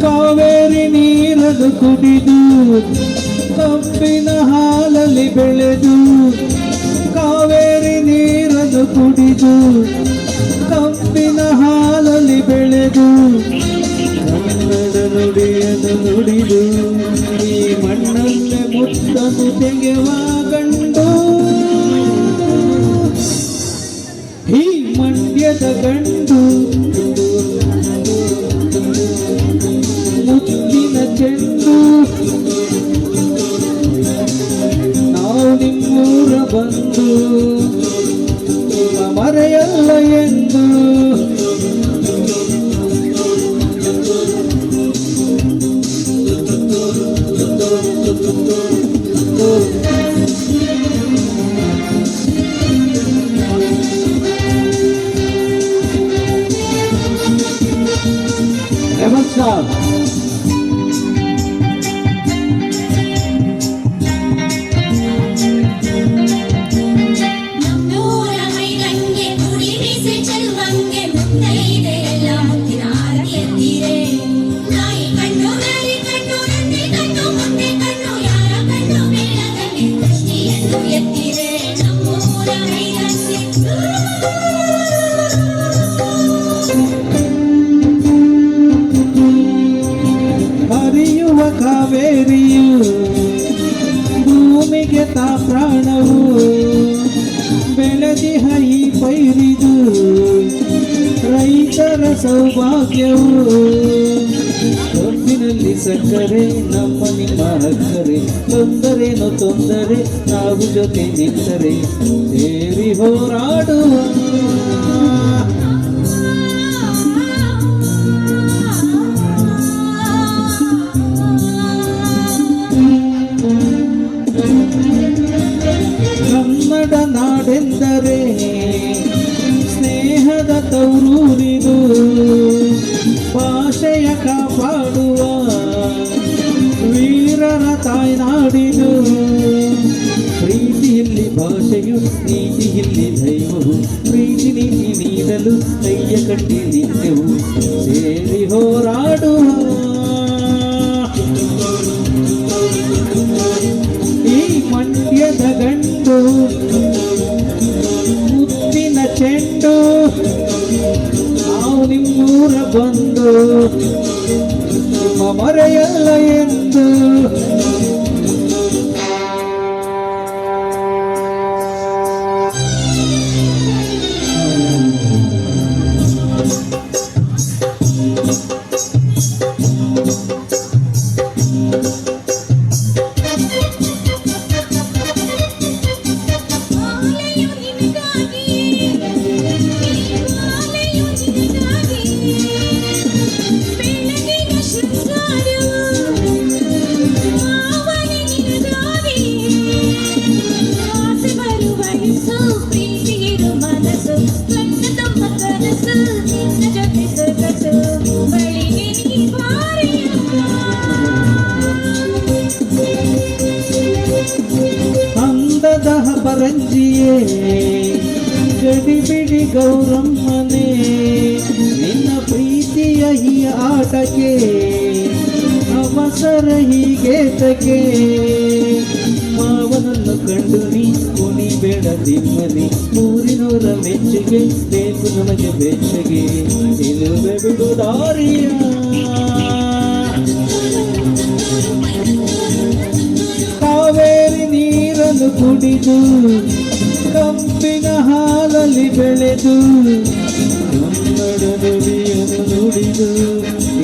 ಕಾವೇರಿ ನೀರದು ಕುಡಿದು ಕಬ್ಬಿನ ಹಾಲಲ್ಲಿ ಬೆಳೆದು ಕಾವೇರಿ ನೀರನ್ನು ಕುಡಿದು ಕಬ್ಬಿನ ನುಡಿಯನ್ನು ನುಡಿದು, ಈ ಮಣ್ಣಲ್ಲೇ ಮುತ್ತನು ತೆಗೆವ ಗಂಡು. ಈ ಮಂಡ್ಯದ ಗಂಡು. ಮುತ್ತಿನ ಚೆಂಡು. ನಾವು ನಿಮ್ಮೂರ ಬಂದು, ಮರೆಯಲ್ಲ ಎಂದು. ನಮಸ್ಕಾರ ನಮ್ಮೂರ ಪ್ರಾಣವು ಬೆಳೆದಿ ಹೈ ಪೈರಿದು ರೈತರ ಸೌಭಾಗ್ಯವು ಹೊತ್ತಿನಲ್ಲಿ ಸಕ್ಕರೆ, ನಮ್ಮ ನಿಮ್ಮ ಹಕ್ಕರೆ. ತೊಂದರೇನು ತೊಂದರೆ, ನಾವು ಜೊತೆ ನಿಂತರೆ. ಸೇರಿ ಹೋರಾಡುವ ಭಾಷೆಯ ಕಾಪಾಡುವ ವೀರರ ತಾಯ್ನಾಡಿದು ಪ್ರೀತಿಯಲ್ಲಿ ಭಾಷೆಯು ನೀತಿಯಲ್ಲಿ ದೈವವು ಪ್ರೀತಿ ನೀತಿ ನೀಡಲು ಕೈಯ ಕಟ್ಟಿ ನಿಂತೆವು ಸೇರಿ ಹೋರಾಡುವ ಈ ಮಂಡ್ಯದ ಗಂಡು ನಿಮ್ಮೂರ ಬಂದು ನಿಮ್ಮ ಮರೆಯಲ್ಲ ಎಂದು ಮಾಲೆಯು ಗಡಿ ಬಿಡಿ ಗೌರಮ್ಮನೇ, ನಿನ್ನ ಪ್ರೀತಿಯ ಈ ಆಟಕ್ಕೆ, ಅವಸರ ಹೀಗೇತಕ್ಕೆ ಮಾವನನ್ನು ಕಂಡು ನೀ ಕುಣಿಬೇಡ ನಿಮ್ಮನೆ ಊರಿನವರ ಮೆಚ್ಚುಗೆ, ಬೇಕು ನಮಗೆ ಬೆಚ್ಚಗೆ. ನಿಲುವೆ ಬಿಡು ದಾರಿಯ. ಕಾವೇರಿ ನೀರನ್ನು ಕುಡಿದು ಕಂಪಿನ ಹಾಲಲ್ಲಿ ಬೆಳೆದು ಕನ್ನಡ ನುಡಿದು,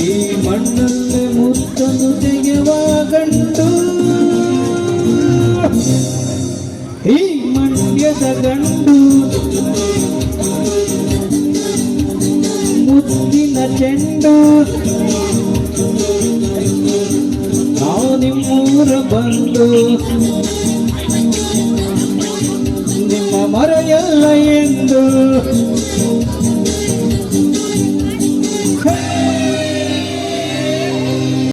ಈ ಮಣ್ಣಲ್ಲೇ ಮುತ್ತನ್ನು ತೆಗೆವ ಗಂಟು ಈ ಮಂಡ್ಯದ ಗಂಡು, ಮುತ್ತಿನ ಚೆಂಡು. ನಾವು ನಿಮ್ಮೂರ ಬಂದು